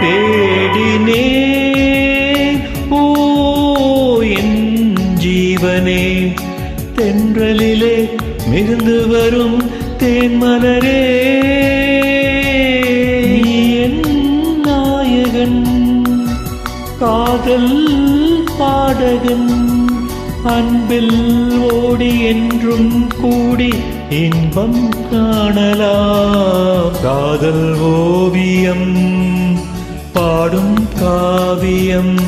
தேடினே ஓ என் ஜீவனே தென்றலிலே மிகுந்து வரும் தேன்மலரே. நீ காதல் பாடகன் அன்பில் ஓடி என்றும் கூடி இன்பம் காணலா. காதல் ஓவியம் பாடும் காவியம்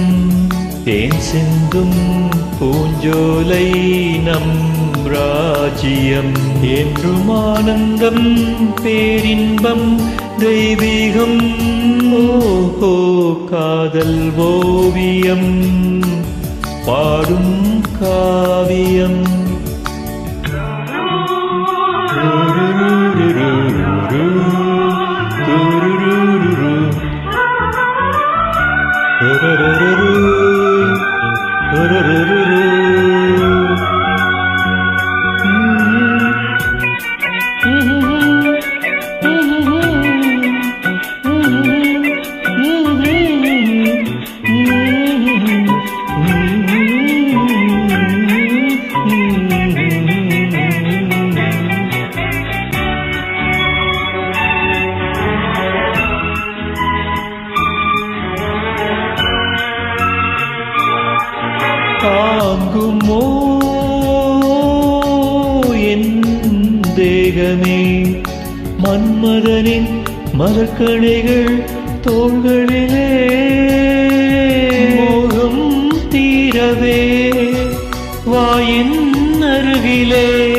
தேன் சிந்தும் பூஞ்சோலை நம் ராஜ்யம். என்றும் ஆனந்தம் பேரின்பம் தெய்வீகம் ஓஹோ. காதல் ஓவியம் பாடும் காவியம். ரு ரு ரு ரு ரு ரு ரு தேகமே. மன்மதனின் மலர்கணைகள் தோள்களிலே. மோகம் தீரவே. வாயின் அருகிலே.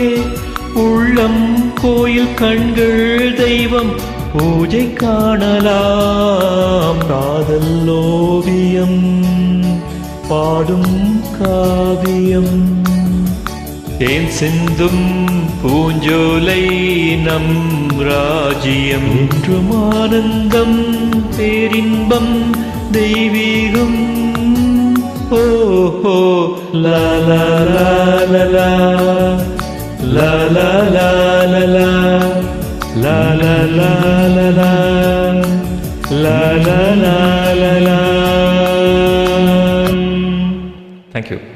உள்ளம் கோயில் கண்கள் தெய்வம் பூஜை காணலாம். காதல் ஓவியம் பாடும் காவியம். தேன் சிந்தும் பூஞ்சோலை நம் ராஜ்யம் என்றும் ஆனந்தம் பேரின்பம் தெய்வீகம் ஓஹோ லா லா லா லா லா லா லா லா லா லா லா லா லா லா லா லா லா லா லா Thank you.